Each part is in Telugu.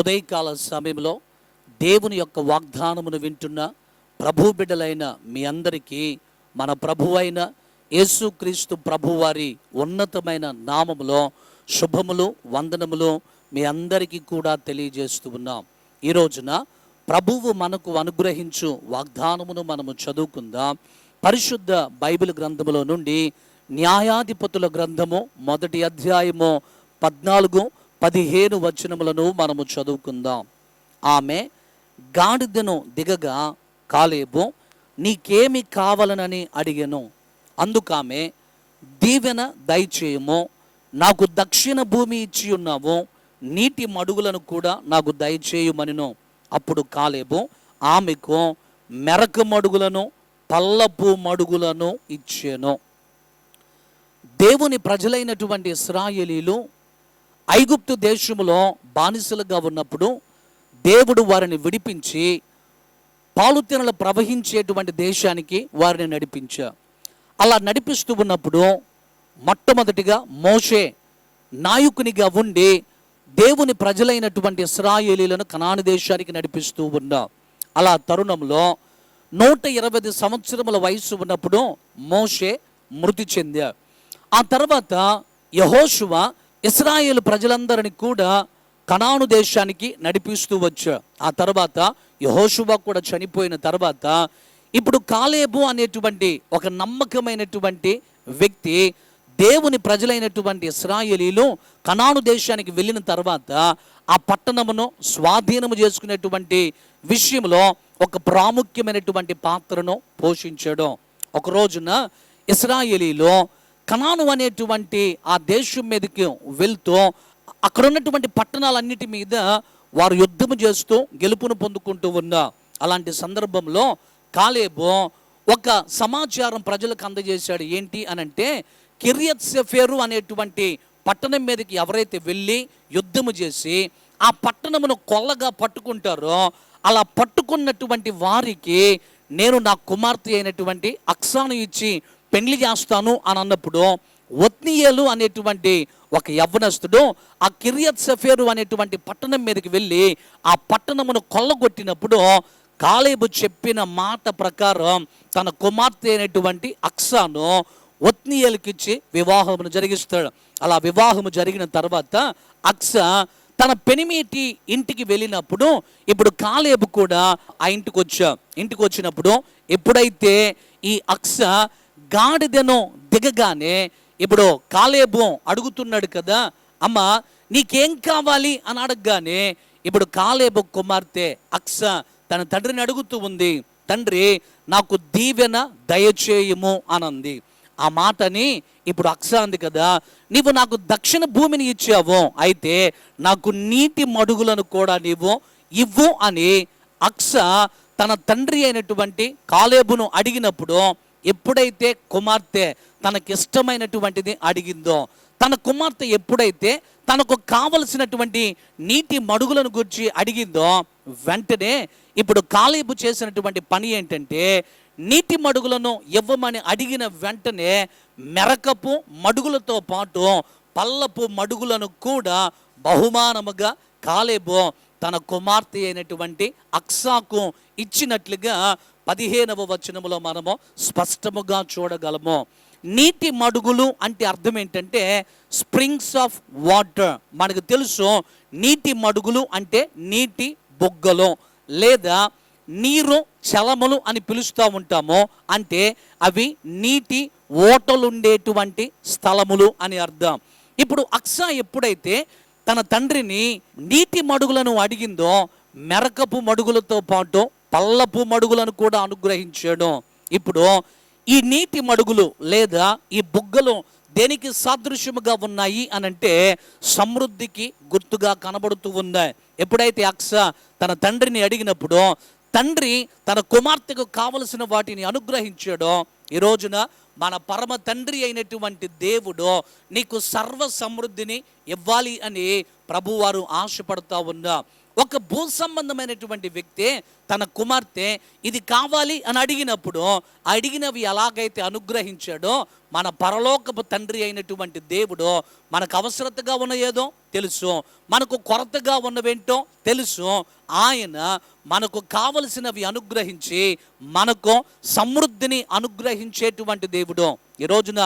ఉదయకాల సమయంలో దేవుని యొక్క వాగ్దానమును వింటున్న ప్రభు బిడ్డలైన మీ అందరికీ మన ప్రభు అయిన యేసుక్రీస్తు ప్రభువారి ఉన్నతమైన నామములో శుభములు వందనములు మీ అందరికీ కూడా తెలియజేస్తూ ఉన్నాం. ఈ రోజున ప్రభువు మనకు అనుగ్రహించు వాగ్దానమును మనము చదువుకుందాం. పరిశుద్ధ బైబిల్ గ్రంథములో నుండి న్యాయాధిపతుల గ్రంథము మొదటి అధ్యాయము పద్నాలుగు పదిహేను వచనములను మనము చదువుకుందాం. ఆమె గాడిదను దిగగా కాలేబు నీకేమి కావాలనని అడిగాను. అందుకామె దీవెన దయచేయము. నాకు దక్షిణ భూమి ఇచ్చి ఉన్నావు. నీటి మడుగులను కూడా నాకు దయచేయమనిను. అప్పుడు కాలేబు ఆమెకు మెరక మడుగులను పల్లపు మడుగులను ఇచ్చాను. దేవుని ప్రజలైనటువంటి ఇస్రాయేలీలు ఐగుప్తు దేశములో బానిసలుగా ఉన్నప్పుడు దేవుడు వారిని విడిపించి పాలుతీనలు ప్రవహించేటువంటి దేశానికి వారిని నడిపించా. అలా నడిపిస్తూ ఉన్నప్పుడు మొట్టమొదటిగా మోషే నాయకునిగా ఉండి దేవుని ప్రజలైనటువంటి ఇస్రాయేలీలను కనాని దేశానికి నడిపిస్తూ ఉన్నా. అలా తరుణంలో నూట ఇరవై సంవత్సరముల వయసు ఉన్నప్పుడు మోషే మృతి చెందా ఆ తర్వాత యహోశువ ఇస్రాయేల్ ప్రజలందరిని కూడా కనాను దేశానికి నడిపిస్తూ వచ్చా ఆ తర్వాత యహోషుబా కూడా చనిపోయిన తర్వాత ఇప్పుడు కాలేబు అనేటువంటి ఒక నమ్మకమైనటువంటి వ్యక్తి దేవుని ప్రజలైనటువంటి ఇస్రాయేలీలు కనాను దేశానికి వెళ్ళిన తర్వాత ఆ పట్టణమును స్వాధీనము చేసుకునేటువంటి విషయంలో ఒక ప్రాముఖ్యమైనటువంటి పాత్రను పోషించడం. ఒక రోజున ఇస్రాయేలీలో కనాను అనేటువంటి ఆ దేశం మీదకి వెళ్తూ అక్కడ ఉన్నటువంటి పట్టణాలన్నిటి మీద వారు యుద్ధము చేస్తూ గెలుపును పొందుకుంటూ ఉన్నా అలాంటి సందర్భంలో కాలేబు ఒక సమాచారం ప్రజలకు అందజేశాడు. ఏంటి అని అంటే కిరియత్ సెఫేరు అనేటువంటి పట్టణం మీదకి ఎవరైతే వెళ్ళి యుద్ధము చేసి ఆ పట్టణమును కొల్లగా పట్టుకుంటారో అలా పట్టుకున్నటువంటి వారికి నేను నా కుమార్తె అయినటువంటి అక్సాను ఇచ్చి పెళ్ళి చేస్తాను అని అన్నప్పుడు ఒత్నియేలు అనేటువంటి ఒక యవ్వనస్తుడు ఆ కిరియత్ సఫేరు అనేటువంటి పట్టణం మీదకి వెళ్ళి ఆ పట్టణమును కొల్లగొట్టినప్పుడు కాలేబు చెప్పిన మాట ప్రకారం తన కుమార్తె అయినటువంటి అక్సాను ఒత్నియలకిచ్చి వివాహమును జరిగిస్తాడు. అలా వివాహము జరిగిన తర్వాత అక్స తన పెనిమిటి ఇంటికి వెళ్ళినప్పుడు ఇప్పుడు కాలేబు కూడా ఆ ఇంటికి వచ్చా ఇంటికి వచ్చినప్పుడు ఎప్పుడైతే ఈ అక్స గాడిదను దిగగానే ఇప్పుడు కాలేబు అడుగుతున్నాడు కదా అమ్మ నీకేం కావాలి? అని అడగగానే ఇప్పుడు కాలేబు కుమార్తె అక్స తన తండ్రిని అడుగుతూ ఉంది తండ్రి నాకు దీవెన దయచేయము అనంది. ఆ మాటని ఇప్పుడు అక్స అంది కదా నీవు నాకు దక్షిణ భూమిని ఇచ్చావు అయితే నాకు నీటి మడుగులను కూడా నీవు ఇవ్వు అని అక్స తన తండ్రి అయినటువంటి కాలేబును అడిగినప్పుడు ఎప్పుడైతే కుమార్తె తనకిష్టమైనటువంటిది అడిగిందో తన కుమార్తె ఎప్పుడైతే తనకు కావలసినటువంటి నీటి మడుగులను గురించి అడిగిందో వెంటనే ఇప్పుడు కాలేబు చేసినటువంటి పని ఏంటంటే నీటి మడుగులను ఇవ్వమని అడిగిన వెంటనే మెరకపు మడుగులతో పాటు పల్లపు మడుగులను కూడా బహుమానముగా కాలేబు తన కుమార్తె అయినటువంటి అక్సాకు ఇచ్చినట్లుగా పదిహేనవ వచనములో మనము స్పష్టముగా చూడగలము. నీటి మడుగులు అంటే అర్థం ఏంటంటే స్ప్రింగ్స్ ఆఫ్ వాటర్. మనకు తెలుసు నీటి మడుగులు అంటే నీటి బొగ్గలు లేదా నీరు చలములు అని పిలుస్తూ ఉంటాము. అంటే అవి నీటి ఓటలుండేటువంటి స్థలములు అని అర్థం. ఇప్పుడు అక్ష ఎప్పుడైతే తన తండ్రిని నీటి మడుగులను అడిగిందో మెరకపు మడుగులతో పాటు పల్లపు మడుగులను కూడా అనుగ్రహించాడు. ఇప్పుడు ఈ నీటి మడుగులు లేదా ఈ బుగ్గలు దేనికి సాదృశ్యముగా ఉన్నాయి అని అంటే సమృద్ధికి గుర్తుగా కనబడుతూ ఉన్నాయి. ఎప్పుడైతే అక్స తన తండ్రిని అడిగినప్పుడు తండ్రి తన కుమార్తెకు కావలసిన వాటిని అనుగ్రహించాడో ఈ రోజున మన పరమ తండ్రి అయినటువంటి దేవుడు నీకు సర్వ సమృద్ధిని ఇవ్వాలి అని ప్రభువారు ఆశపడుతూ ఉన్నా. ఒక భూ సంబంధమైనటువంటి వ్యక్తి తన కుమార్తె ఇది కావాలి అని అడిగినప్పుడు అడిగినవి ఎలాగైతే అనుగ్రహించాడో మన పరలోకపు తండ్రి అయినటువంటి దేవుడు మనకు అవసరతగా ఉన్న ఏదో తెలుసు. మనకు కొరతగా ఉన్నవేంటో తెలుసు. ఆయన మనకు కావలసినవి అనుగ్రహించి మనకు సమృద్ధిని అనుగ్రహించేటువంటి దేవుడు. ఈ రోజున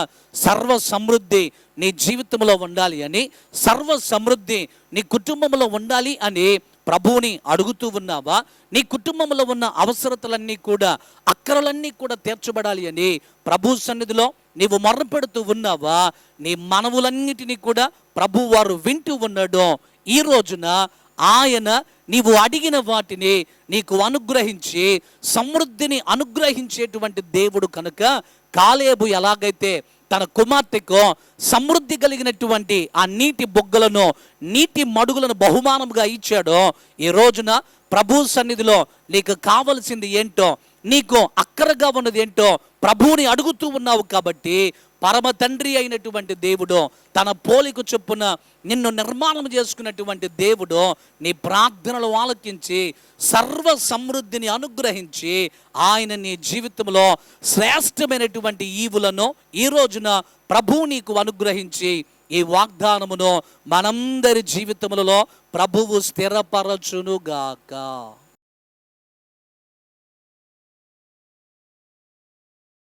సర్వ సమృద్ధి నీ జీవితంలో ఉండాలి అని సర్వ సమృద్ధి నీ కుటుంబంలో ఉండాలి అని ప్రభువుని అడుగుతూ ఉన్నావా? నీ కుటుంబంలో ఉన్న అవసరతలన్నీ కూడా అక్కరలన్నీ కూడా తీర్చబడాలి అని ప్రభు సన్నిధిలో నీవు మొర్రపెడుతూ ఉన్నావా? నీ మనవులన్నిటినీ కూడా ప్రభు వారు వింటూ ఉన్నాడు. ఈ రోజున ఆయన నీవు అడిగిన వాటిని నీకు అనుగ్రహించి సమృద్ధిని అనుగ్రహించేటువంటి దేవుడు కనుక కాలేబు ఎలాగైతే తన కుమార్తెకు సమృద్ధి కలిగినటువంటి ఆ నీటి బొగ్గలను నీటి మడుగులను బహుమానంగా ఇచ్చాడో ఈ రోజున ప్రభు సన్నిధిలో నీకు కావలసింది ఏంటో నీకు అక్కరగా ఉన్నది ఏంటో ప్రభువుని అడుగుతూ ఉన్నావు కాబట్టి పరమ తండ్రి అయినటువంటి దేవుడు తన పోలిక చొప్పున నిన్ను నిర్మాణం చేసుకున్నటువంటి దేవుడు నీ ప్రార్థనలు ఆలకించి సర్వ సమృద్ధిని అనుగ్రహించి ఆయన నీ జీవితంలో శ్రేష్టమైనటువంటి ఈవులను ఈ రోజున ప్రభువు నీకు అనుగ్రహించి ఈ వాగ్దానమును మనందరి జీవితములలో ప్రభువు స్థిరపరచునుగాక.